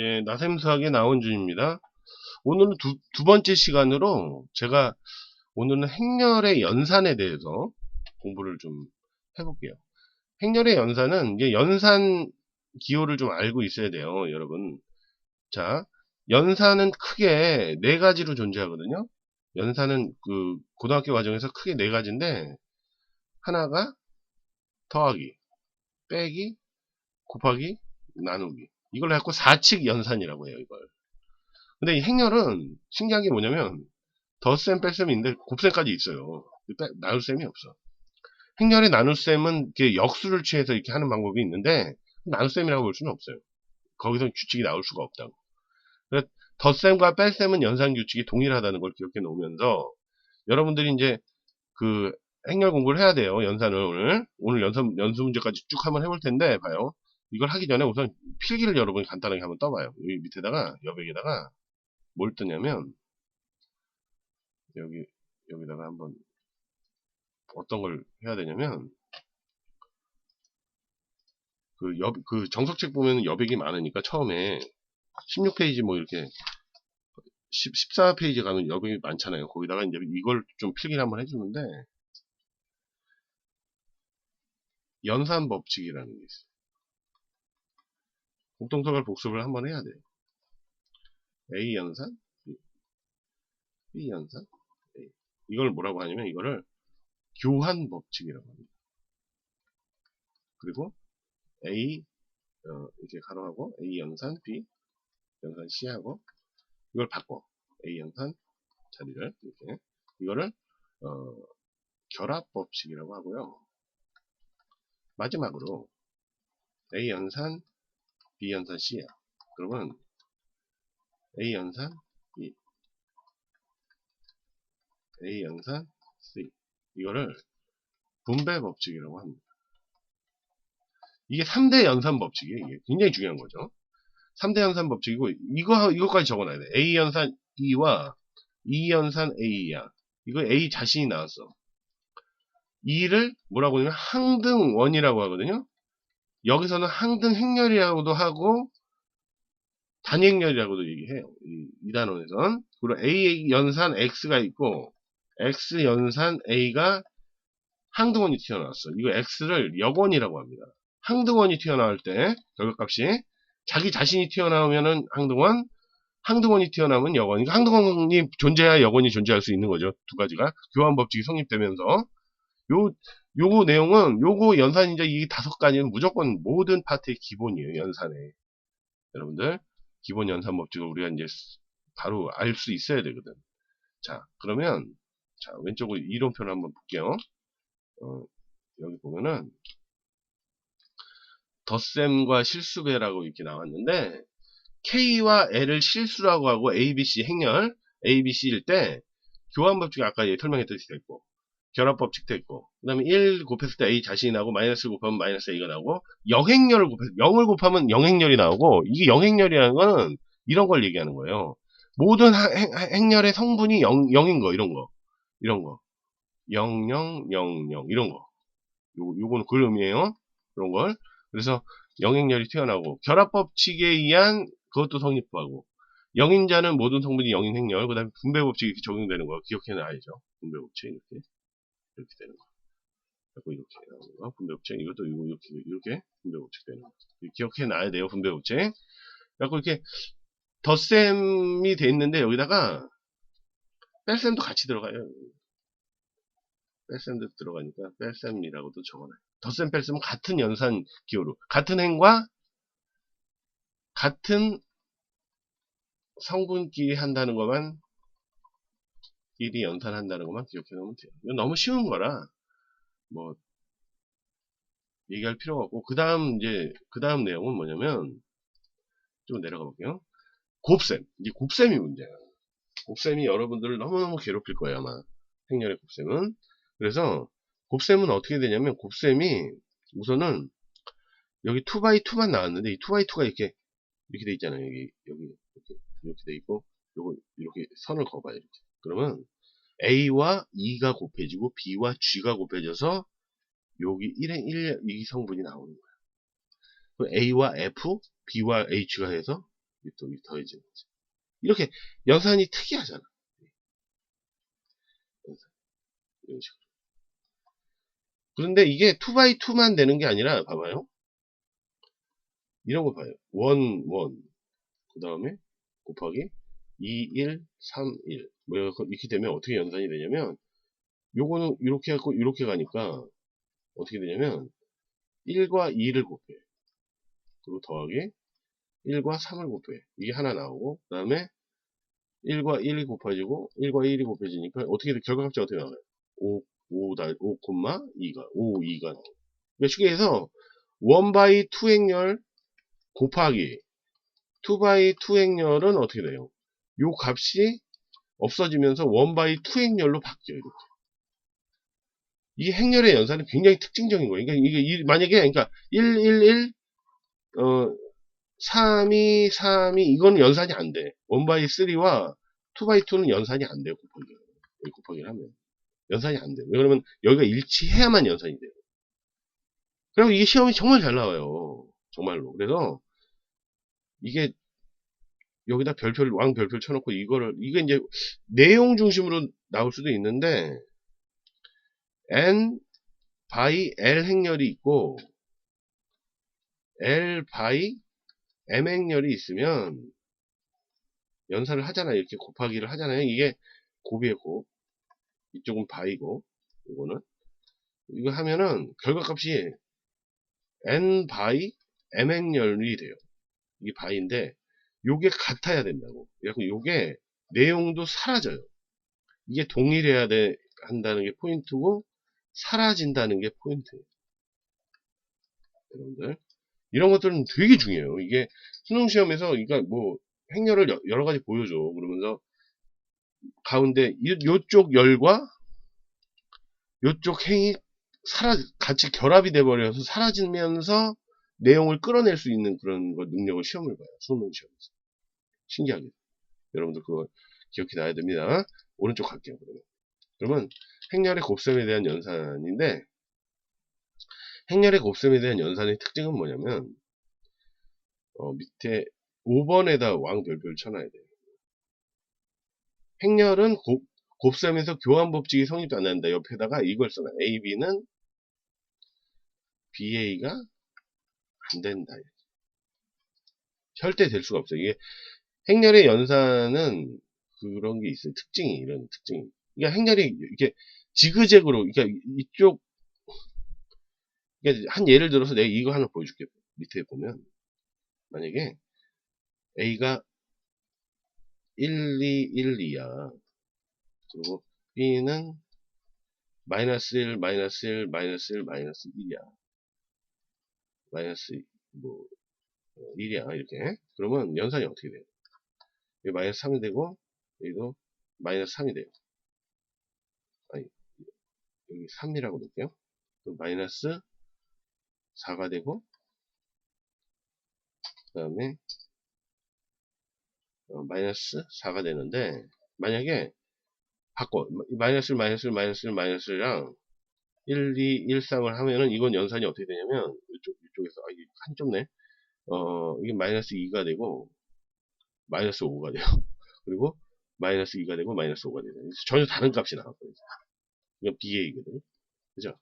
예, 나샘수학에 나온 중입니다. 오늘은 두, 두 번째 시간으로 제가 오늘은 행렬의 연산에 대해서 공부를 좀 해볼게요. 행렬의 연산은 이제 연산 기호를 좀 알고 있어야 돼요, 여러분. 자, 연산은 크게 네 가지로 존재하거든요. 연산은 그 고등학교 과정에서 크게 네 가지인데 하나가 더하기, 빼기, 곱하기, 나누기. 이걸 갖고 4칙 연산이라고 해요, 이걸. 근데 이 행렬은 신기한 게 뭐냐면 덧셈, 뺄셈인데 곱셈까지 있어요. 나눗셈이 없어. 행렬의 나눗셈은 역수를 취해서 이렇게 하는 방법이 있는데 나눗셈이라고 볼 수는 없어요. 거기서 규칙이 나올 수가 없다고. 덧셈과 뺄셈은 연산 규칙이 동일하다는 걸 기억해 놓으면서 여러분들이 이제 그 행렬 공부를 해야 돼요. 연산을 오늘 오늘 연산 연수 문제까지 쭉 한번 해볼 텐데 봐요. 이걸 하기 전에 우선 필기를 여러분이 간단하게 한번 떠봐요. 여기 밑에다가 여백에다가 뭘 뜨냐면 여기 여기다가 한번 어떤 걸 해야 되냐면 그, 여, 그 정석책 보면 여백이 많으니까 처음에 16페이지 뭐 이렇게 10, 14페이지 가면 여백이 많잖아요. 거기다가 이제 이걸 좀 필기를 한번 해주는데 연산 법칙이라는 게 있어요. 공통성을 복습을 한번 해야 돼요. A 연산, B, B 연산, A. 이걸 뭐라고 하냐면 이거를 교환 법칙이라고 합니다. 그리고 A 어, 이렇게 가로하고 A 연산 B 연산 C하고 이걸 바꿔 A 연산 자리를 이렇게 이거를 어, 결합 법칙이라고 하고요. 마지막으로 A 연산 B 연산 C야. 그러면 A 연산 B A 연산 C 이거를 분배 법칙이라고 합니다. 이게 3대 연산 법칙이에요. 이게 굉장히 중요한 거죠. 3대 연산 법칙이고 이거 이거까지 적어놔야 돼. A 연산 E와 E 연산 A야. 이거 A 자신이 나왔어. E를 뭐라고 하냐면 항등원이라고 하거든요. 여기서는 항등 행렬이라고도 하고 단행렬이라고도 얘기해요. 이, 이 단원에선. 그리고 A 연산 X가 있고 X 연산 A가 항등원이 튀어나왔어. 이거 X를 역원이라고 합니다. 항등원이 튀어나올 때 결과값이 자기 자신이 튀어나오면은 항등원, 항등원이 튀어나오면 역원. 그러니까 항등원이 존재해야 역원이 존재할 수 있는 거죠. 두 가지가 교환 법칙이 성립되면서 요 요거 내용은 요거 연산 인자 이 다섯 가지는 무조건 모든 파트의 기본이에요. 연산에 여러분들 기본 연산 법칙을 우리가 이제 바로 알 수 있어야 되거든. 자 그러면 자 왼쪽으로 이론표를 한번 볼게요. 어, 여기 보면은 덧셈과 실수배라고 이렇게 나왔는데 K와 L을 실수라고 하고 ABC 행렬 ABC일 때 교환 법칙이 아까 설명했듯이 됐고 결합법칙도 있고 그 다음에 1 곱했을 때 A 자신이 나오고 마이너스를 곱하면 마이너스 A가 나오고 영행렬을 곱해서 0을 곱하면 영행렬이 나오고 이게 영행렬이라는 거는 이런 걸 얘기하는 거예요. 모든 행렬의 성분이 0, 0인 거 이런 거 이런 거 0, 0, 0, 0 이런 거 요, 요거는 그 의미에요. 그런 걸 그래서 영행렬이 튀어나오고 결합법칙에 의한 그것도 성립하고 영인자는 모든 성분이 영인 행렬 그 다음에 분배법칙이 적용되는 거 기억해놔야죠. 분배법칙 이렇게 이렇게 되는 거. 그리고 이렇게 나오는 거. 분배 법칙. 이것도 이렇게, 이렇게 분배 법칙 되는 거. 기억해 놔야 돼요. 분배 법칙. 그래고 이렇게 덧셈이 돼 있는데 여기다가 뺄셈도 같이 들어가요. 뺄셈도 들어가니까 뺄셈이라고도 적어놔요. 덧셈 뺄셈은 같은 연산 기호로 같은 행과 같은 성분끼리 한다는 것만 끼리 연산한다는 것만 기억해 놓으면 돼요. 이건 너무 쉬운 거라 뭐 얘기할 필요가 없고 그 다음 이제 그 다음 내용은 뭐냐면 좀 내려가 볼게요. 곱셈 이제 곱셈이 문제야. 곱셈이 여러분들을 너무너무 괴롭힐 거예요 아마 행렬의 곱셈은 그래서 곱셈은 어떻게 되냐면 곱셈이 우선은 여기 2x2만 나왔는데 이 2x2가 이렇게 이렇게 돼 있잖아요 여기 여기 이렇게 이렇게 돼 있고 요거 이렇게 선을 그어봐요 이렇게 그러면 A와 2가 곱해지고 B와 G가 곱해져서 여기 1의 1, 이 성분이 나오는 거예요. A와 F, B와 H가 해서 또 더해지는 거죠. 이렇게 연산이 특이하잖아. 이런 식으로. 그런데 이게 2x2만 되는 게 아니라 봐봐요. 이런 거 봐요. 1, 1. 그 다음에 곱하기 2, 1, 3, 1. 뭐 이렇게 되면 어떻게 연산이 되냐면 요거는 이렇게 하고 이렇게 가니까 어떻게 되냐면 1과 2를 곱해. 그리고 더하기 1과 3을 곱해. 이게 하나 나오고 그 다음에 1과 1이 곱해지고 1과 1이 곱해지니까 어떻게 돼? 결과값이 어떻게 나와요? 5, 5, 5, 2가 5, 2가 나와요. 그러니까 쉽게 해서 1 by 2 행렬 곱하기 2 by 2 행렬은 어떻게 돼요? 요 값이 없어지면서 1 by 2 행렬로 바뀌어요. 이렇게. 이 행렬의 연산은 굉장히 특징적인 거예요. 그러니까 이게 만약에 그러니까 1, 1, 1, 어, 3, 2, 3, 2 이거는 연산이 안 돼. 1 by 3와 2 by 2는 연산이 안 돼요. 곱하기 곱하기를 하면 연산이 안 돼요. 왜냐면 여기가 일치해야만 연산이 돼요. 그리고 이게 시험이 정말 잘 나와요. 정말로. 그래서 이게 여기다 별표를 왕 별표를 쳐놓고 이거를 이게 이제 내용 중심으로 나올 수도 있는데 n by l 행렬이 있고 l by m 행렬이 있으면 연산을 하잖아요. 이렇게 곱하기를 하잖아요. 이게 곱이에 곱 이쪽은 바이고 이거는 이거 하면은 결과값이 n 바이 m 행렬이 돼요. 이게 바인데 요게 같아야 된다고. 그래서 요게 내용도 사라져요. 이게 동일해야 돼 한다는 게 포인트고 사라진다는 게 포인트예요. 여러분들 이런 것들은 되게 중요해요. 이게 수능 시험에서 그러니까 뭐 행렬을 여러 가지 보여줘. 그러면서 가운데 요쪽 열과 요쪽 행이 사라 같이 결합이 돼 버려서 사라지면서 내용을 끌어낼 수 있는 그런 거 능력을 시험을 봐요. 수능 시험에서. 신기하게. 여러분들 그거 기억해 놔야 됩니다. 오른쪽 갈게요. 그러면. 그러면 행렬의 곱셈에 대한 연산인데 행렬의 곱셈에 대한 연산의 특징은 뭐냐면 어, 밑에 5번에다 왕별표를 쳐놔야 돼요. 행렬은 곱, 곱셈에서 교환법칙이 성립도 안 한다. 옆에다가 이걸 써놔. AB는 BA가 안 된다. 절대 될 수가 없어요. 이게 행렬의 연산은 그런 게 있어요. 특징이 이런 특징이. 그러니까 행렬이 이렇게 지그재그로 그러니까 이쪽 그러니까 한 예를 들어서 내가 이거 하나 보여줄게. 밑에 보면 만약에 A가 1, 2, 1, 2야. 그리고 B는 마이너스 1, 마이너스 1, 마이너스 1, 마이너스 1이야. 마이너스 뭐 1이야 어, 이렇게. 그러면 연산이 어떻게 돼요? 여기 마이너스 3이 되고 여기도 마이너스 3이 돼요. 아니 여기 3이라고 놓을게요. 그럼 마이너스 4가 되고 그 다음에 어, 마이너스 4가 되는데 만약에 바꿔 마이너스 1 마이너스 1 마이너스 1 마이너스랑 1, 2, 1, 3을 하면은 이건 연산이 어떻게 되냐면 이쪽 이쪽에서 아 이게 한 좁네. 어 이게 마이너스 2가 되고 마이너스 5가 돼요. 그리고 마이너스 2가 되고 마이너스 5가 되요. 전혀 다른 값이 나왔거든요. 이건 BA거든요. 그죠?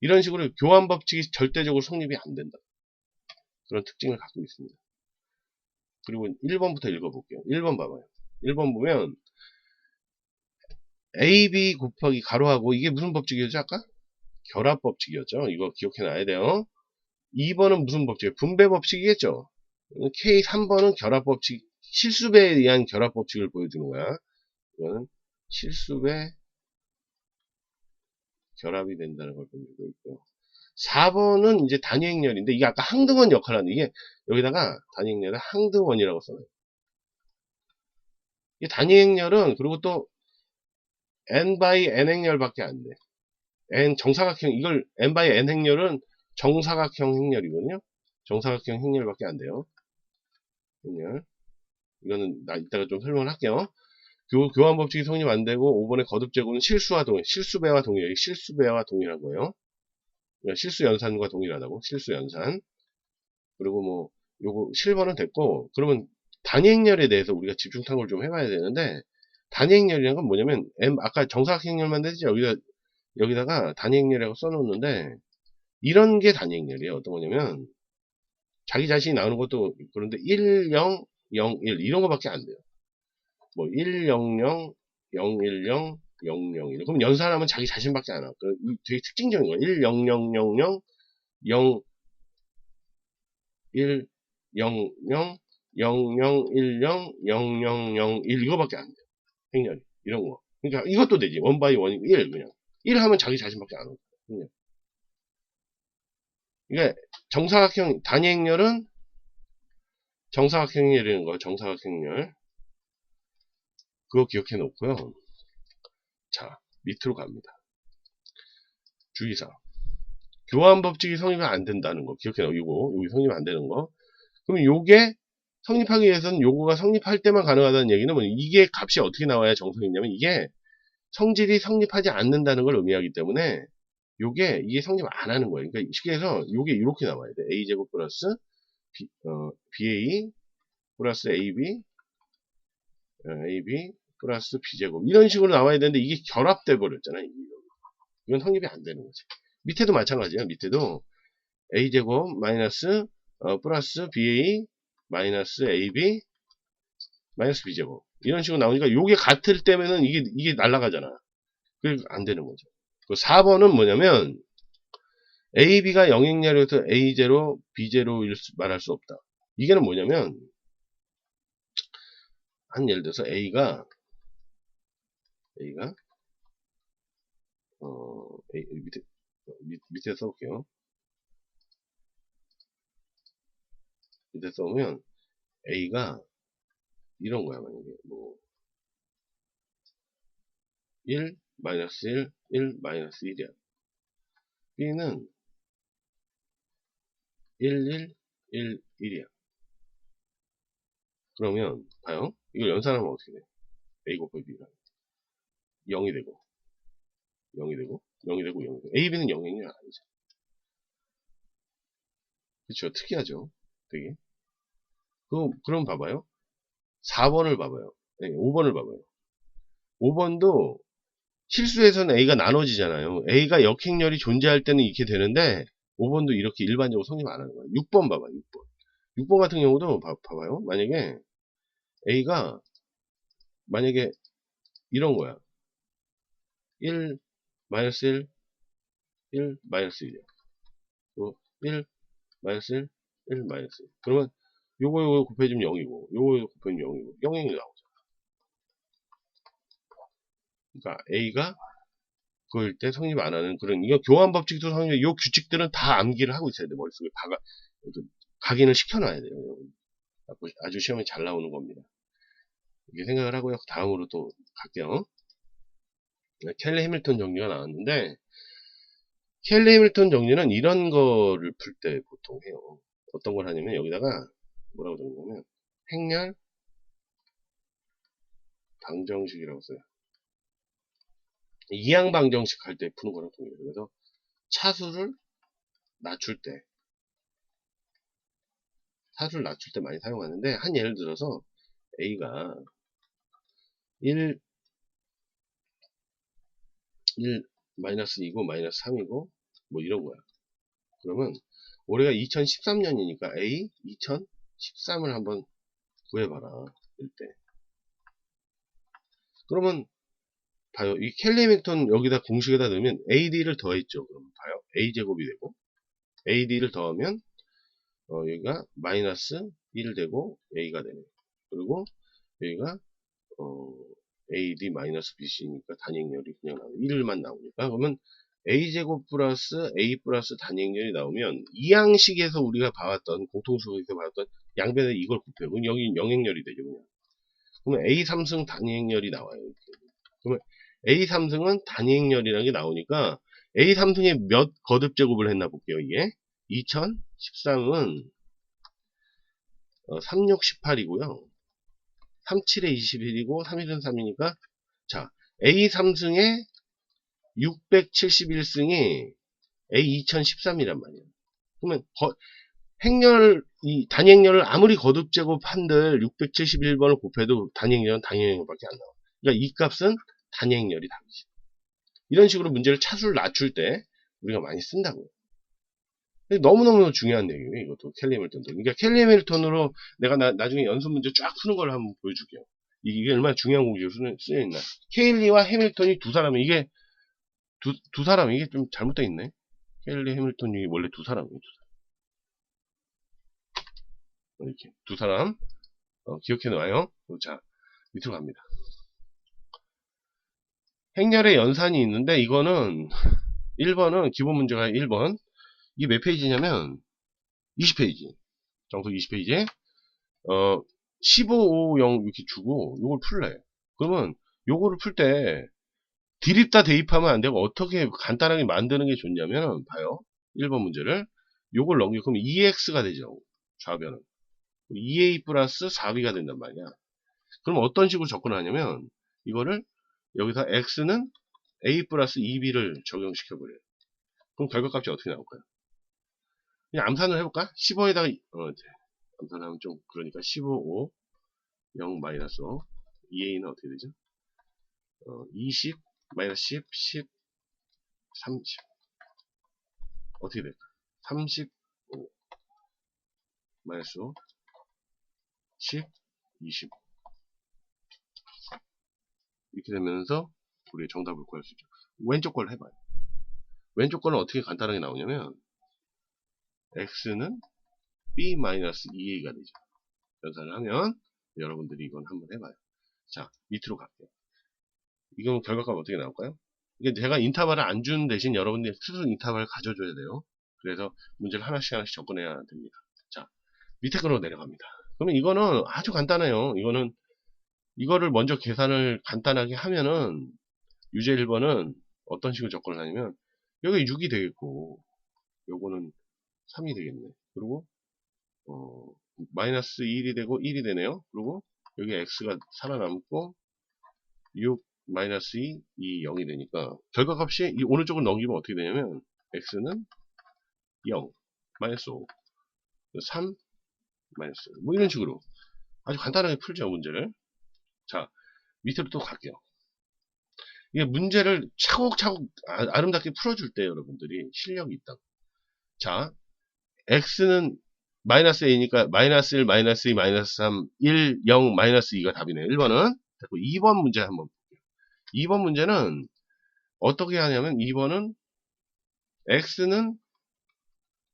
이런 식으로 교환 법칙이 절대적으로 성립이 안 된다. 그런 특징을 갖고 있습니다. 그리고 1번부터 읽어볼게요. 1번 봐봐요. 1번 보면 AB 곱하기 가로하고 이게 무슨 법칙이었죠 아까? 결합 법칙이었죠. 이거 기억해 놔야 돼요. 2번은 무슨 법칙이에요? 분배 법칙이겠죠. K 3번은 결합 법칙 실수배에 의한 결합 법칙을 보여주는 거야. 이거는 실수배 결합이 된다는 걸 보여주고 있고 4번은 이제 단위행렬인데 이게 아까 항등원 역할을 하는 이게 여기다가 단위행렬에 항등원이라고 써요. 이 단위행렬은 그리고 또 n by n 행렬밖에 안 돼. N 정사각형 이걸 n by n 행렬은 정사각형 행렬이거든요. 정사각형 행렬밖에 안 돼요. 행렬. 이거는 나 이따가 좀 설명을 할게요. 교, 교환 법칙이 성립 안 되고 5번의 거듭 제곱은 실수와 동일, 실수배와 동일, 실수배와 동일한 거예요. 그러니까 실수 연산과 동일하다고. 실수 연산. 그리고 뭐 요거 7번은 됐고 그러면 단위행렬에 대해서 우리가 집중 탐구를 좀 해봐야 되는데 단위행렬이라는 건 뭐냐면 M 아까 정사각행렬만 되지 여기다 여기다가 단위행렬이라고 써놓는데 이런 게 단위행렬이에요. 어떤 거냐면 자기 자신이 나오는 것도 그런데 1, 0, 0, 1 이런 거밖에 안 돼요. 뭐 1, 0, 0, 0, 1, 0, 0, 0, 1 그럼 연산하면 자기 자신밖에 안 와. 그 되게 특징적인 거예요. 1, 0, 0, 0, 0, 0, 1, 0, 0, 0, 0, 1, 0, 0, 0, 0, 1 이거밖에 안 돼요. 행렬이 이런 거. 그러니까 이것도 되지. 원 바이 원이 1 그냥. 1 하면 자기 자신밖에 안. 행렬. 그러니까 정사각형 단위 행렬은 정사각형렬이라는 거. 정사각형렬. 그거 기억해 놓고요. 자, 밑으로 갑니다. 주의사. 교환 법칙이 성립이 안 된다는 거 기억해 놓고 여기 성립 안 되는 거. 그럼 요게 성립하기 위해서는 요거가 성립할 때만 가능하다는 얘기는 뭐 이게 값이 어떻게 나와야 정성이냐면 이게 성질이 성립하지 않는다는 걸 의미하기 때문에 요게 이게 성립 안 하는 거예요. 그러니까 쉽게 해서 요게 이렇게 나와야 돼. a제곱 플러스 B, 어, ba 플러스 ab 어, ab 플러스 b제곱 이런 식으로 나와야 되는데 이게 결합돼 버렸잖아 요. 이건 성립이 안 되는 거지. 밑에도 마찬가지예요. 밑에도 a제곱 마이너스 어, 플러스 ba 마이너스 ab 마이너스 b제곱 이런 식으로 나오니까 요게 같을 때면은 이게 이게 날아가잖아. 그게 안 되는 거죠. 그 4번은 뭐냐면 ab가 영행렬에서 a0 b0일 말할 수 없다. 이게는 뭐냐면 한 예를 들어서 a가 a가 어 a, 밑에 밑, 밑에 써볼게요. 밑에 써보면 a가 이런 거야 만약에 뭐 1, 마이너스 1, 1, 마이너스 1이야. b는 1, 1, 1, 1이야. 그러면 봐요. 이걸 연산하면 어떻게 돼? a 곱하기 b가 0이 되고 0이 되고 0이 되고 0이 되고 a, b는 0이 아니죠. 그렇죠. 특이하죠. 되게. 그, 그럼 봐봐요. 4번을 봐봐요. 네, 5번을 봐봐요. 5번도 실수에서는 A가 나눠지잖아요. A가 역행렬이 존재할 때는 이렇게 되는데 5번도 이렇게 일반적으로 성립 안 하는 거예요. 6번 봐봐. 6번. 6번 같은 경우도 봐, 봐봐요. 만약에 A가 만약에 이런 거야. 1 마이너스 1 1 마이너스 1이야. 1 마이너스 1 1 마이너스 1. 그러면 요거 요거 곱해주면 0이고 요거 곱해주면 0이고 0이 나오죠. 그러니까 A가 그럴 때 성립 안 하는 그런 이거 교환 법칙도 성립 요 규칙들은 다 암기를 하고 있어야 돼 머릿속에 박아 각인을 시켜놔야 돼요. 아주 시험에 잘 나오는 겁니다. 이렇게 생각을 하고요. 다음으로 또 갈게요. 켈리 해밀턴 정리가 나왔는데 켈리 해밀턴 정리는 이런 거를 풀 때 보통 해요. 어떤 걸 하냐면 여기다가 뭐라고 적냐면 행렬 방정식이라고 써요. 이항 방정식 할 때 푸는 거랑 동일해요. 그래서 차수를 낮출 때 차수를 낮출 때 많이 사용하는데 한 예를 들어서 A가 1 1 마이너스 2고 마이너스 3이고 뭐 이런 거야. 그러면 올해가 2013년이니까 A 2013을 한번 구해봐라. 이때. 그러면 봐요. 이 캘리맥턴 여기다 공식에다 넣으면 AD를 더했죠. 그럼 봐요. A제곱이 되고 AD를 더하면 어, 여기가 마이너스 1 되고 A가 되네. 그리고 여기가 어, AD 마이너스 BC니까 단행렬이 그냥 나오고 1만 나오니까 그러면 A제곱 플러스 A 플러스 단행렬이 나오면 이 양식에서 우리가 봐왔던 공통수에서 봐왔던 양변에 이걸 곱해요. 그럼 여기 영행렬이 되죠. 그냥. 그러면 A 삼승 단행렬이 나와요. 그러면 A 삼승은 단행렬이라는 게 나오니까 A 삼승에 몇 거듭 제곱을 했나 볼게요. 이게 2013은 어, 36, 18이고요. 37에 21이고 3일은 3이니까 자 A 3승에 671승이 A 2013이란 말이에요. 그러면 거, 행렬 이 단행렬을 아무리 거듭 제곱한들 671번을 곱해도 단행렬은 단행렬밖에 안 나와. 그러니까 이 값은 단행렬이 답이지. 이런 식으로 문제를 차수를 낮출 때 우리가 많이 쓴다고요. 너무너무 중요한 내용이에요. 이것도 켈리 해밀턴도. 그러니까 켈리 해밀턴으로 내가 나, 나중에 연습 문제 쫙 푸는 걸 한번 보여줄게요. 이게 얼마나 중요한 공식으로 쓰여 있나. 케일리와 해밀턴이 두 사람이 이게 두, 두 사람 이게 좀 잘못되어 있네. 케일리 해밀턴이 원래 두 사람이에요. 두 사람. 이렇게 두 사람 어, 기억해 놔요. 자 밑으로 갑니다. 행렬의 연산이 있는데 이거는 1번은 기본 문제가 1번. 이게 몇 페이지냐면 20페이지. 정도 20페이지에 어 15, 5, 0 이렇게 주고 요걸 풀래. 그러면 요거를 풀 때 디립다 대입하면 안 되고 어떻게 간단하게 만드는 게 좋냐면 봐요. 1번 문제를 요걸 넘기고 그럼 2x가 되죠. 좌변은 2a 플러스 4b가 된단 말이야 그럼 어떤 식으로 접근하냐면 이거를 여기서 x는 a 플러스 2b를 적용시켜 버려요 그럼 결과값이 어떻게 나올까요 그냥 암산을 해볼까? 15에다가 어, 암산하면 좀 그러니까 15, 5, 0 마이너스 5 2a는 어떻게 되죠? 어, 20 마이너스 10, 10, 30 어떻게 될까? 35 마이너스 5 10, 20 이렇게 되면서 우리 정답을 구할 수 있죠. 왼쪽 걸 해봐요. 왼쪽 거는 어떻게 간단하게 나오냐면 x는 b-2a가 되죠. 연산을 하면 여러분들이 이건 한번 해봐요. 자, 밑으로 갈게요. 이건 결과값 어떻게 나올까요? 이게 제가 인터벌을 안 주는 대신 여러분들이 스스로 인터벌을 가져줘야 돼요. 그래서 문제를 하나씩 하나씩 접근해야 됩니다. 자, 밑에 거로 내려갑니다. 그러면 이거는 아주 간단해요. 이거는 이거를 먼저 계산을 간단하게 하면은 유제 1번은 어떤 식으로 접근을 하냐면 여기 6이 되겠고 요거는 3이 되겠네. 그리고 어, 마이너스 1이 되고 1이 되네요. 그리고 여기 x가 살아남고 6 마이너스 2, 2, 0이 되니까 결과값이 이 오른쪽을 넘기면 어떻게 되냐면 x는 0, 마이너스 5, 3, 마이너스 뭐 이런 식으로 아주 간단하게 풀죠 문제를 자 밑으로 또 갈게요 이게 문제를 차곡차곡 아, 름답게 풀어줄 때 여러분들이 실력이 있다 자 x는 마이너스 a니까 마이너스 1, 마이너스 2, 마이너스 3, 1, 0, 마이너스 2가 답이네요. 1번은 됐고 2번 문제 한번 볼게요. 2번 문제는 어떻게 하냐면 2번은 x는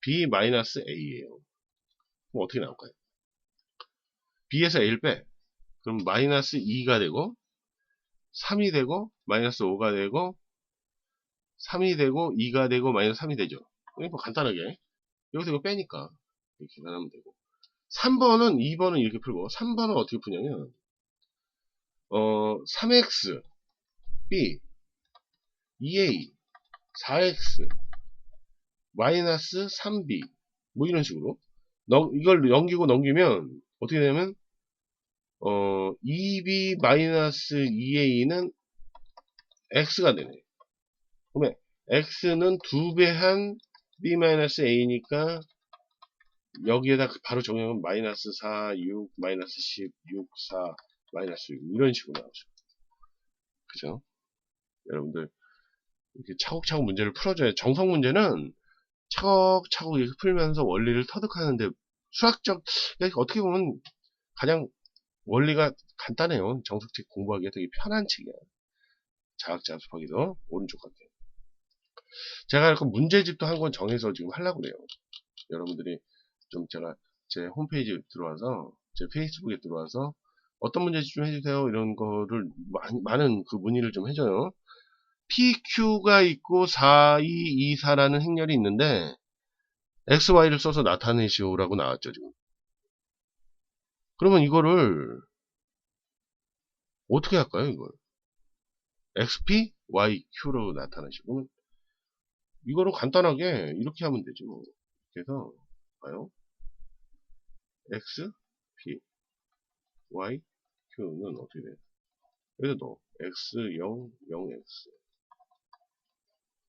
b 마이너스 a예요. 그럼 어떻게 나올까요? b에서 a를 빼. 그럼 마이너스 2가 되고 3이 되고 마이너스 5가 되고 3이 되고 2가 되고 마이너스 3이 되죠. 뭐 간단하게 여기서 이거 빼니까 이렇게 계산하면 되고 3번은 2번은 이렇게 풀고 3번은 어떻게 푸냐면 어 3x b 2a 4x 마이너스 3b 뭐 이런 식으로 이걸 넘기고 넘기면 어떻게 되냐면 어 2b 마이너스 2a는 x가 되네 그러면 x는 2배 한 b-a니까 여기에다 바로 적용하면 마이너스 4, 6, 마이너스 10, 6, 4, 마이너스 6 이런 식으로 나오죠. 그죠? 여러분들 이렇게 차곡차곡 문제를 풀어줘야 정석 문제는 차곡차곡 이렇게 풀면서 원리를 터득하는데 수학적 어떻게 보면 가장 원리가 간단해요. 정석책 공부하기가 되게 편한 책이야. 자학자습하기도 오른쪽 갈게요. 제가 그 문제집도 한 권 정해서 지금 하려고 그래요. 여러분들이 좀 제가 제 홈페이지 에 들어와서 제 페이스북에 들어와서 어떤 문제집 좀 해주세요 이런 거를 많 은 그 문의를 좀 해줘요. PQ가 있고 4, 2, 2, 4라는 행렬이 있는데 XY를 써서 나타내시오라고 나왔죠 지금. 그러면 이거를 어떻게 할까요 이걸? XP, YQ로 나타나시고 이거는 간단하게 이렇게 하면 되죠. 그래서 봐요. x, p, y, q는 어떻게 돼요? 여기다 넣어. x, 0, 0x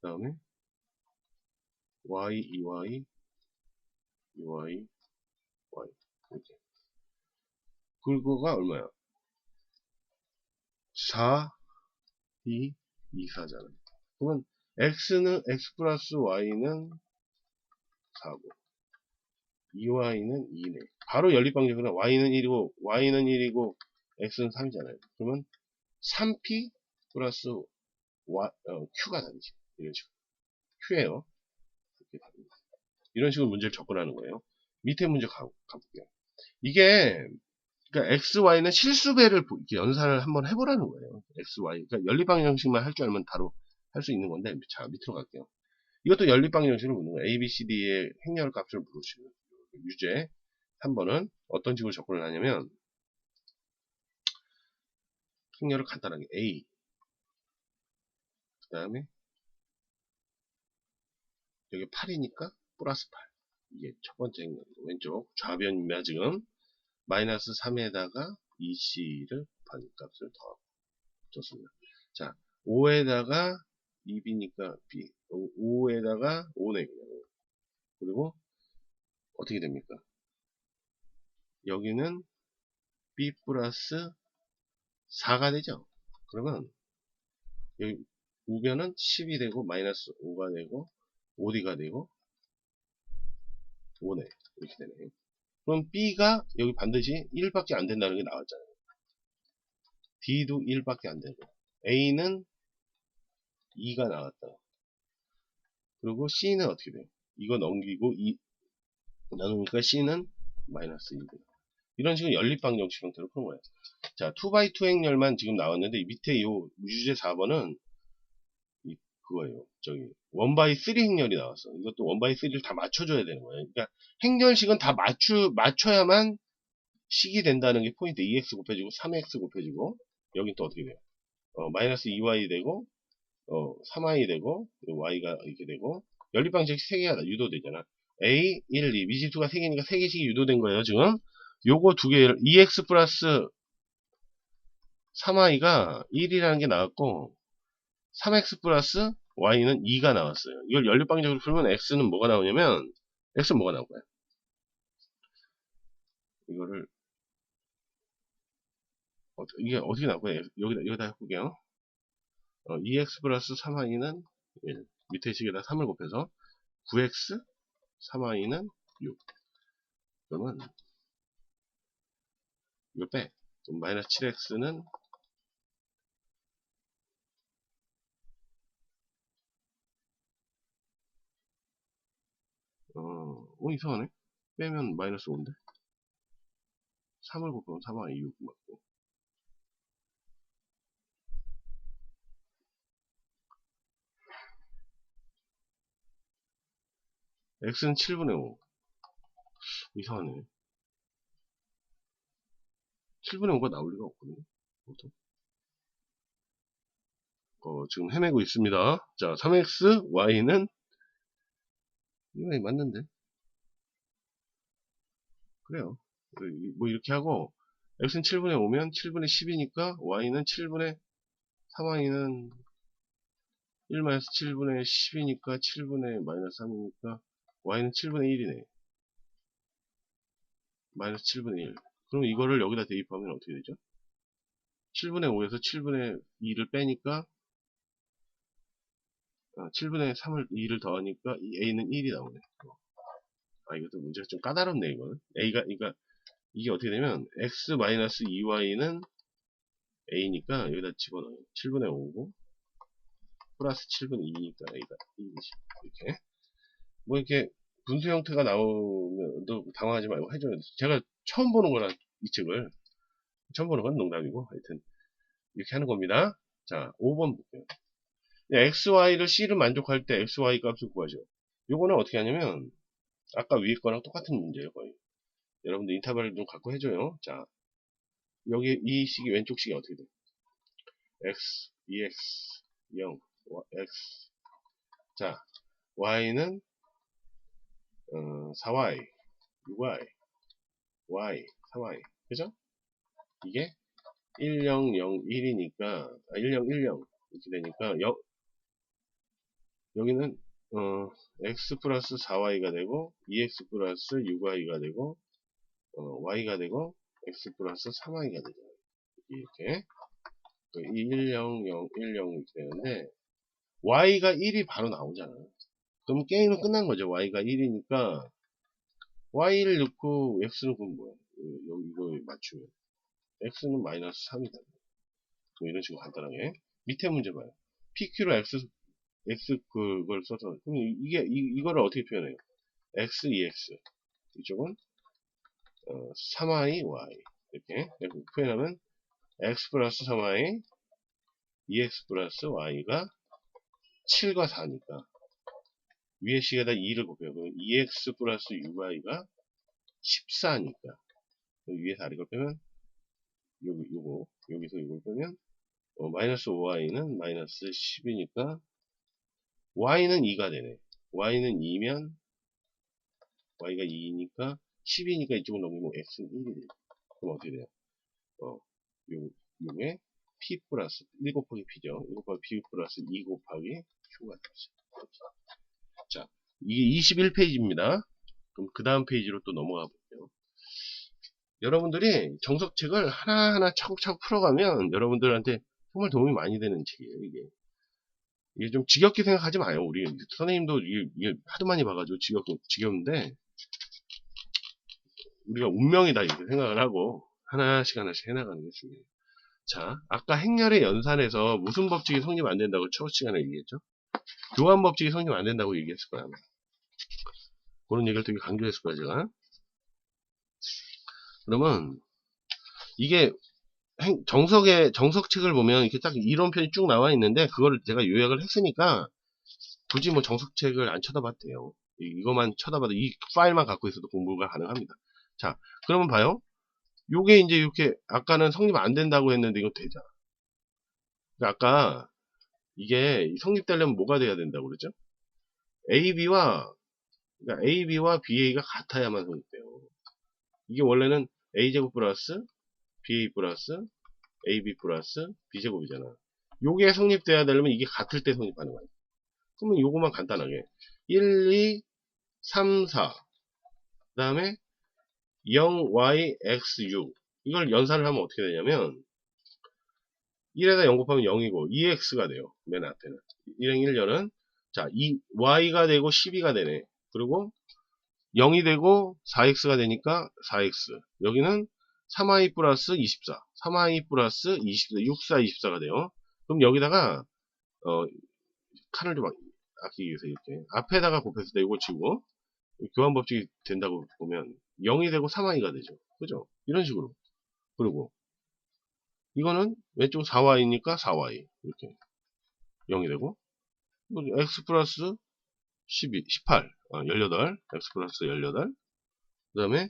그 다음에 y, 2y, 2y, 그거가 얼마야? 4, 2, 2, 4잖아. 그러면 x는 x 플러스 y는 4고 2y는 2네. 바로 연립방정식은 y는 1이고 y는 1이고 x는 3이잖아요. 그러면 3p 플러스 y, 어, q가 답이지. 이런 식으로. q예요. 이런 식으로 문제를 접근하는 거예요. 밑에 문제 가, 가볼게요. 이게 그러니까 x, y는 실수배를 연산을 한번 해보라는 거예요. x, y. 그러니까 연립방 정식만 할 줄 알면 바로 할 수 있는 건데 자 밑으로 갈게요. 이것도 연립방 정식을 묻는 거예요. a, b, c, d의 행렬 값을 물으시는 유제 3번은 어떤 식으로 접근을 하냐면 행렬을 간단하게 a 그 다음에 여기 8이니까 플러스 8 이게 첫 번째 행렬 왼쪽 좌변입니다 지금 마이너스 3에다가 2c를 반 값을 더 줬습니다. 자 5에다가 2b니까 b 5에다가 5네 그냥 그리고 어떻게 됩니까? 여기는 b 플러스 4가 되죠. 그러면 여기 우변은 10이 되고 마이너스 5가 되고 5d가 되고 5네 이렇게 되네. 그럼 b가 여기 반드시 1밖에 안 된다는 게 나왔잖아요. d도 1밖에 안 되고 a는 2가 나왔다. 그리고 c는 어떻게 돼요? 이거 넘기고 2 나누니까 c는 마이너스 1. 이런 식으로 연립방정식 형태로 푸는 거예요. 자, 2x2 행렬만 지금 나왔는데 이 밑에 요 유제 4번은 이 그거예요. 저기 1x3 행렬이 나왔어. 이것도 1x3를 다 맞춰줘야 되는 거예요. 그러니까 행렬식은 다 맞추 맞춰야만 식이 된다는 게 포인트. 2x 곱해지고 3x 곱해지고 여긴 또 어떻게 돼요? 어, 마이너스 2y 되고 어, 3y 되고 y가 이렇게 되고 연립방정식 3개가 유도되잖아. A, 1, 2 미지수가 3개니까 3개씩이 유도된 거예요. 지금 요거 두 개를 2x 플러스 3y가 1이라는 게 나왔고 3x 플러스 y는 2가 나왔어요. 이걸 연립방정식으로 풀면 x는 뭐가 나오냐면 x는 뭐가 나올 거야? 이거를 어, 이게 어떻게 나올 거야? 여기다 여기다 해볼게요. 어, 2x 플러스 3y는 1 밑에 식에다 3을 곱해서 9x 3y는 6 그러면 이걸 빼 마이너스 7x는 어, 어 이상하네. 빼면 마이너스 5인데? 3을 곱하면 3y 6 맞고. X는 7분의 5 이상하네. 7분의 5가 나올 리가 없거든요 보통. 어, 지금 헤매고 있습니다. 자 3x y는 이거 맞는데 그래요 뭐 이렇게 하고 x는 7분의 5면 7분의 10이니까 y는 7분의 3y는 1-7분의 10이니까 7분의 마이너스 3이니까 y는 7분의 1이네. 마이너스 7분의 1. 그럼 이거를 여기다 대입하면 어떻게 되죠? 7분의 5에서 7분의 2를 빼니까 아, 7분의 3을 2를 더하니까 이 a는 1이 나오네. 아 이것도 문제가 좀 까다롭네 이거는. a가 그러니까 이게 어떻게 되면 x 2y는 a니까 여기다 집어넣어요. 7분의 5고 플러스 7분의 2니까 a가 1이지. 이렇게. 뭐 이렇게 분수 형태가 나오면 너 당황하지 말고 해줘야 돼. 제가 처음 보는 거라 이 책을 처음 보는 건 농담이고 하여튼 이렇게 하는 겁니다. 자 5번 볼게요. Xy를 c를 만족할 때 xy 값을 구하죠. 요거는 어떻게 하냐면 아까 위에 거랑 똑같은 문제예요 거의. 여러분들 인터벌을 좀 갖고 해줘요. 자 여기 이 식이 왼쪽 식이 어떻게 돼? x, 2x, 0, x 자 y는 어, 4y, 6y, y, 3y. 그죠? 이게 1, 0, 0, 1이니까, 아, 1, 0, 1, 0. 이렇게 되니까, 여, 여기는, 어, x 플러스 4y가 되고, 2x 플러스 6y가 되고, 어, y가 되고, x 플러스 3y가 되죠. 이렇게 1, 0, 0, 1, 0 이렇게 되는데 y가 1이 바로 나오잖아요. 그럼 게임은 끝난 거죠. y가 1이니까 y를 넣고 x는 그럼 뭐야? 이거 맞추면 x는 마이너스 3이다. 뭐 이런 식으로 간단하게 밑에 문제 봐요. pq로 x x 그걸 써서 그럼 이게 이, 이거를 어떻게 표현해요? x, 2x 이쪽은 어, 3i, y 이렇게 표현하면 x 플러스 3i 2x 플러스 y가 7과 4니까 위에 식에다 2를 곱해요. 그럼 2x 플러스 6y가 14니까 위에 4를 빼면 요거, 요거 여기서 이걸 빼면 어, 마이너스 5y는 마이너스 10이니까 y는 2가 되네. y는 2면 y가 2니까 10이니까 이쪽을 넘기면 x는 1이 돼요. 그럼 어떻게 돼요? 어, 요, 요게 p 플러스 1 곱하기 p죠. 1 곱하기 p 플러스 2 곱하기 q가 되죠. 자, 이게 21페이지입니다. 그럼 그 다음 페이지로 또 넘어가 볼게요. 여러분들이 정석책을 하나하나 차곡차곡 풀어가면 여러분들한테 정말 도움이 많이 되는 책이에요, 이게. 이게 좀 지겹게 생각하지 마요, 우리. 선생님도 이게, 이게 하도 많이 봐가지고 지겹, 지겹는데, 우리가 운명이다, 이렇게 생각을 하고, 하나씩 하나씩 해나가는 게 중요해요. 자, 아까 행렬의 연산에서 무슨 법칙이 성립 안 된다고 첫 시간에 얘기했죠? 교환 법칙이 성립 안 된다고 얘기했을 거야, 아마. 그런 얘기를 되게 강조했을 거야, 제가. 그러면, 이게, 행- 정석의, 정석 책을 보면 이렇게 딱 이론편이 쭉 나와 있는데, 그거를 제가 요약을 했으니까, 굳이 뭐 정석 책을 안 쳐다봐도 돼요. 이- 이거만 쳐다봐도, 이 파일만 갖고 있어도 공부가 가능합니다. 자, 그러면 봐요. 요게 이제 이렇게, 아까는 성립 안 된다고 했는데, 이거 되잖아. 그러니까 아까, 이게 성립되려면 뭐가 돼야 된다고 그러죠? AB와 그러니까 AB와 BA가 같아야만 성립돼요. 이게 원래는 A제곱 플러스 BA 플러스 AB 플러스 B제곱이잖아. 요게 성립돼야 되려면 이게 같을 때 성립하는 거야. 그러면 요거만 간단하게 1, 2, 3, 4 그 다음에 0, Y, X, 6 이걸 연산을 하면 어떻게 되냐면 1에다 0 곱하면 0이고 2x가 돼요. 맨 앞에는. 1행 1년은 자, 이 y가 되고 12가 되네. 그리고 0이 되고 4x가 되니까 4x. 여기는 3i 플러스 24. 3i 플러스 24. 64, 24가 돼요. 그럼 여기다가 어, 칸을 좀 아끼기 위해서 이렇게 앞에다가 때 이거 치고 교환 법칙이 된다고 보면 0이 되고 3i가 되죠. 그죠? 이런 식으로. 그리고 이거는 왼쪽 4y니까 4y 이렇게 0이 되고 뭐 x 플러스 12, 18, 어, 18, x 플러스 18, 그 다음에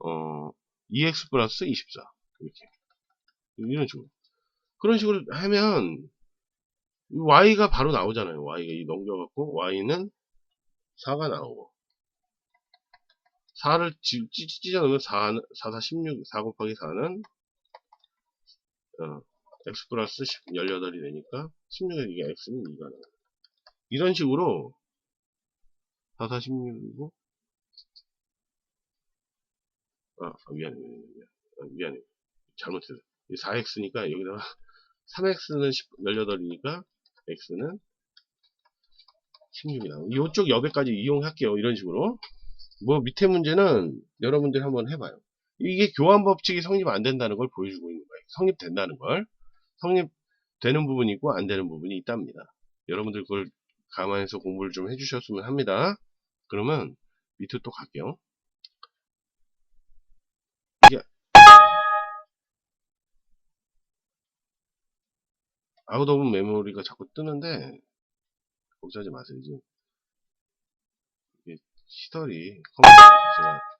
어, 2x 플러스 24 이렇게 이런 식으로 그런 식으로 하면 y가 바로 나오잖아요. y가 이 넘겨갖고 y는 4가 나오고 4를 찢어놓으면 4, 4, 4, 16, 4 곱하기 4는 어, x 플러스 18이 되니까 16에 이게 x는 2가 나와요. 이런 식으로 4, 4, 16이고 아, 미안해, 미안해, 아, 미안해. 잘못했어. 4x니까 여기다가 3x는 18이니까 x는 16이 나와요. 이쪽 여백까지 이용할게요. 이런 식으로. 뭐 밑에 문제는 여러분들이 한번 해봐요. 이게 교환 법칙이 성립 안 된다는 걸 보여주고 있는 거예요. 성립된다는 걸. 성립되는 부분이 있고 안 되는 부분이 있답니다. 여러분들 그걸 감안해서 공부를 좀 해주셨으면 합니다. 그러면 밑으로 또 갈게요. 아웃 오브 메모리가 자꾸 뜨는데 걱정하지 마세요. 지금 이게 시설이 컴퓨터 제가